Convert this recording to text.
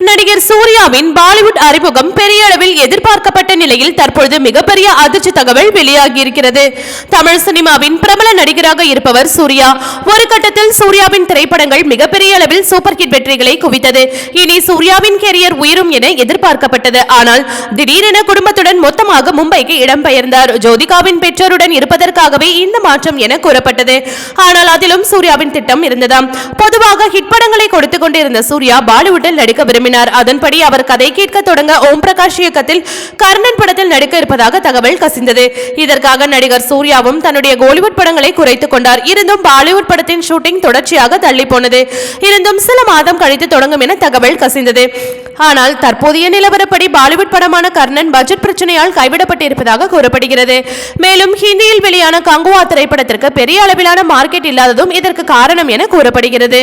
நடிகர் சூர்யாவின் பாலிவுட் அறிமுகம் பெரிய அளவில் எதிர்பார்க்கப்பட்ட நிலையில் தற்பொழுது மிகப்பெரிய அதிர்ச்சி தகவல் வெளியாகியிருக்கிறது. தமிழ் சினிமாவின் பிரபல நடிகராக இருப்பவர் சூர்யா. ஒரு கட்டத்தில் சூர்யாவின் திரைப்படங்கள் மிகப்பெரிய அளவில் சூப்பர் ஹிட் வெற்றிகளை குவித்தது. இனி சூர்யாவின் கெரியர் உயரும் என எதிர்பார்க்கப்பட்டது. ஆனால் திடீரென குடும்பத்துடன் மொத்தமாக மும்பைக்கு இடம்பெயர்ந்தார். ஜோதிகாவின் பெற்றோருடன் இருப்பதற்காகவே இந்த மாற்றம் என கூறப்பட்டது. ஆனால் அதிலும் சூர்யாவின் திட்டம் இருந்ததாம். பொதுவாக ஹிட் படங்களை கொடுத்துக் கொண்டிருந்த சூர்யா பாலிவுட்டில் நடிக்க விரும்பினார். அதன்படி அவர் கதை கேட்க தொடங்க ஓம் பிரகாஷ் இயக்கத்தில் கர்ணன் படத்தில் நடிக்க இருப்பதாக தகவல் கசிந்தது. இதற்காக நடிகர் சூர்யாவும் தன்னுடைய கோலிவுட் படங்களை குறைத்துக் கொண்டார். இருந்தும் பாலிவுட் படத்தின் ஷூட்டிங் தொடர்ச்சியாக தள்ளி போனது இருந்தும் சில மாதம் கழித்து தொடங்கும் என தகவல் கசிந்தது. ஆனால் தற்போதைய நிலவரப்படி பாலிவுட் படமான கர்ணன் பட்ஜெட் பிரச்சனையால் கைவிடப்பட்டிருப்பதாக கூறப்படுகிறது. மேலும் ஹிந்தியில் வெளியான கங்குவா திரைப்படத்திற்கு பெரிய அளவிலான மார்க்கெட் இல்லாததும் இதற்கு காரணம் என கூறப்படுகிறது.